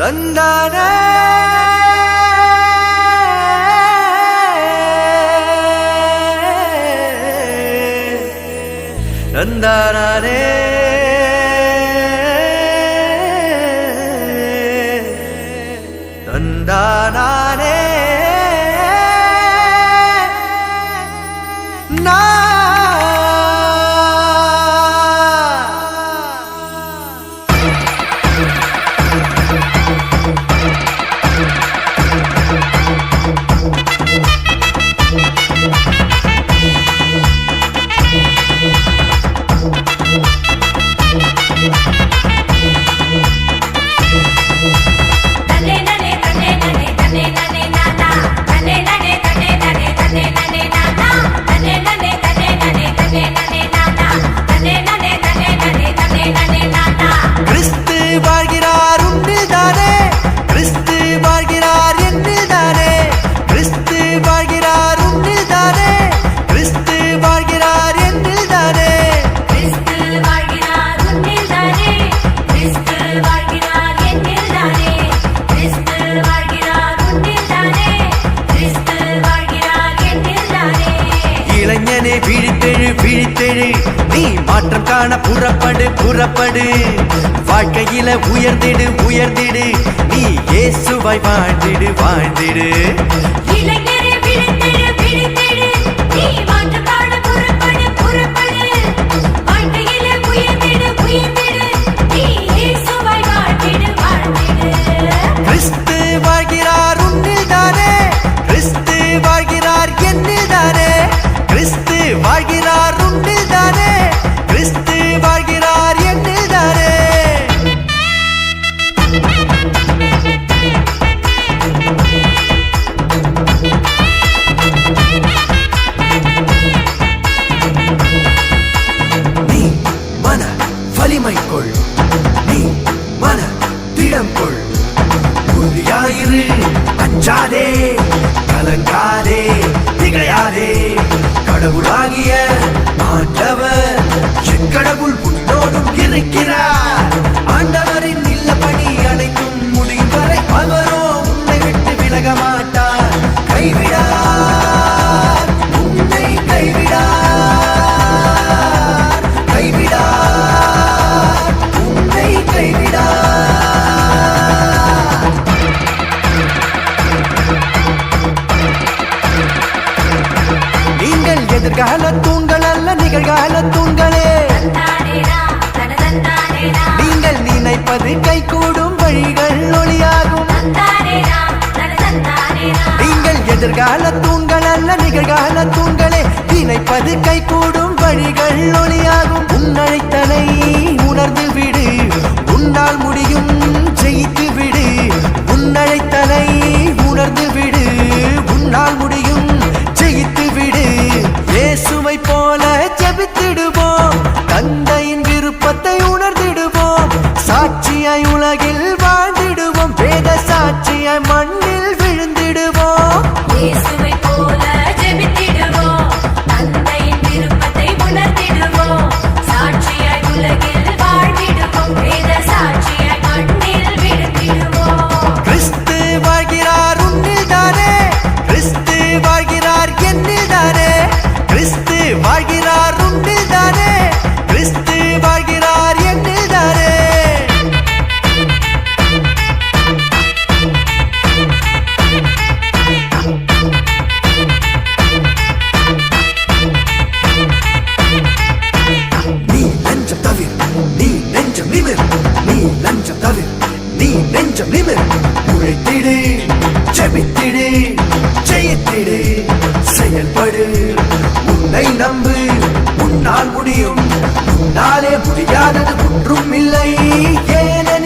തന്താനേ. തന്താനേ. തന്താനാ. இளைஞனே விழித்தெழு விழித்தெழு. நீ மாற்றம் காண புறப்படு புறப்படு. வாழ்க்கையில உயர்ந்திடு உயர்ந்திடு. நீ இயேசுவாய் வாழ்ந்திடு வாழ்ந்திடு. மாற்றம் கிறிஸ்து வாழ்கிறார் உன்னில்தானே? கிறிஸ்து வாழ்கிறார் என்னில்தானே? நீ மன வலிமை கொள் நீ மன திடம் கொள் உறுதியாயிரு அஞ்சாதே கலங்காதே திகையாதே கடவுளாகிய மாற்றவர் என் கடவுள் உன்னோடும் இருக்கிறார். நிகழ்கால தூண்கள் அல்ல நிகழ்கால தூண்களே நீங்கள் நினைப்பது கை கூடும் வழிகள் ஒளியாகும் நீங்கள் எதிர்கால தூண்கள் அல்ல நிகழ்கால தூண்களே நினைப்பது கை கூடும் வழிகள் ஒளியாகும் உன்னழைத்தலை உணர்ந்து விடு உன்னால் முடியும் ஜெயித்து விடு உன்னழைத்தலை விருப்பத்தை உணர்ந்திடுவோம். சாட்சியாய் உலகில் வாழ்ந்திடுவோம். வேத சாட்சியாய் மண்ணில் விழுந்திடுவோம். கிறிஸ்து வாழ்கிறார் உன்னில்தானே கிறிஸ்து வாழ்கிறார் என்னில்தானே கிறிஸ்து வாழ்கிறார் ஜெயித்திடு செயல்படு. உன்னை நம்பு உன்னால் முடியும். உன்னாலே முடியாதது ஒன்றும் இல்லை. ஏனெனில்